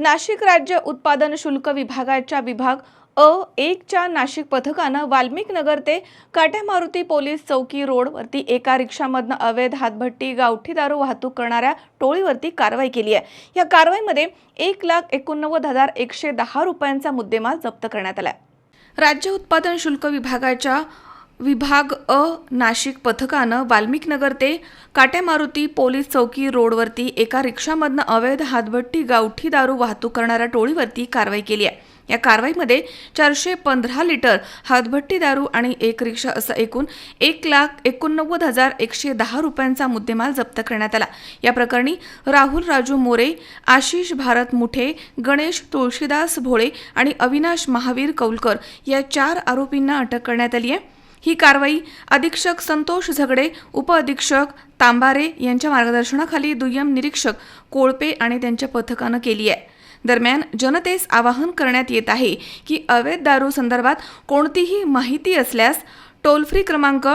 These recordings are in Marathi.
नाशिक राज्य उत्पादन शुल्क विभागाच्या विभाग अ एकच्या नाशिक पथकानं वाल्मिक नगर ते काट्या मारुती पोलीस चौकी रोडवरती एका रिक्षामधनं अवैध हातभट्टी गावठी दारू वाहतूक करणाऱ्या टोळीवरती कारवाई केली आहे. या कारवाईमध्ये एक लाख एकोणनव्वद हजार एकशे दहा रुपयांचा मुद्देमाल जप्त करण्यात आला आहे. राज्य उत्पादन शुल्क विभागाच्या विभाग अ नाशिक पथकानं वाल्मिकनगर ते काटेमारुती पोलीस चौकी रोडवरती एका रिक्षामधनं अवैध हातभट्टी गावठी दारू वाहतूक करणाऱ्या टोळीवरती कारवाई केली आहे. या कारवाईमध्ये चारशे पंधरा लिटर हातभट्टी दारू आणि एक रिक्षा असं एकूण एक लाख एकोणनव्वद हजार एकशे दहा रुपयांचा मुद्देमाल जप्त करण्यात आला. या प्रकरणी राहुल राजू मोरे आशिष भारत मुठे गणेश तुळशीदास भोळे आणि अविनाश महावीर कौलकर या चार आरोपींना अटक करण्यात आली आहे. ही कारवाई अधीक्षक संतोष झगडे उपअधीक्षक तांबारे यांच्या मार्गदर्शनाखाली दुय्यम निरीक्षक कोळपे आणि त्यांच्या पथकानं केली आहे. दरम्यान जनतेस आवाहन करण्यात येत आहे की अवैध दारू संदर्भात कोणतीही माहिती असल्यास टोल फ्री क्रमांक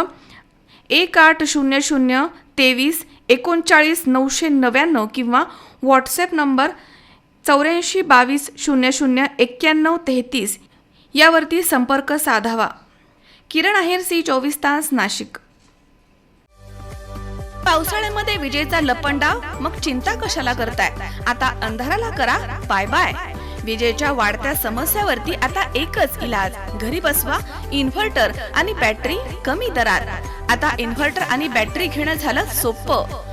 एक आठ शून्य शून्य तेवीस एकोणचाळीस नऊशे नव्याण्णव किंवा व्हॉट्सॲप नंबर चौऱ्याऐंशी बावीस शून्य शून्य एक्क्याण्णव तेहतीस यावरती संपर्क साधावा. किरण आहेर सी चोवीस तास नाशिक. पावसाळ्यामध्ये विजेचा लपंडाव मग चिंता कशाला करताय? आता अंधाराला करा बाय बाय. विजेच्या वाढत्या समस्यावरती आता एकच इलाज घरी बसवा इन्व्हर्टर आणि बॅटरी कमी दरात. आता इन्व्हर्टर आणि बॅटरी घेणं झालं सोपं.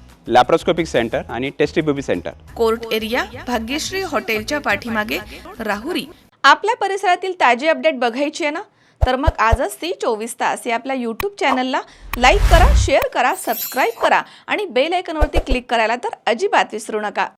लॅप्रोस्कोपिक सेंटर आणि test tube baby centre. Court area Bhagyashree हॉटेलच्या पाठीमागे राहुरी. आपल्या परिसरातील ताजी अपडेट बघायची आहे ना? तर मग आजच ती चोवीस तास या आपल्या यूट्यूब चॅनलला लाईक करा शेअर करा सबस्क्राईब करा आणि बेल आयकॉनवरती क्लिक करायला तर अजिबात विसरू नका.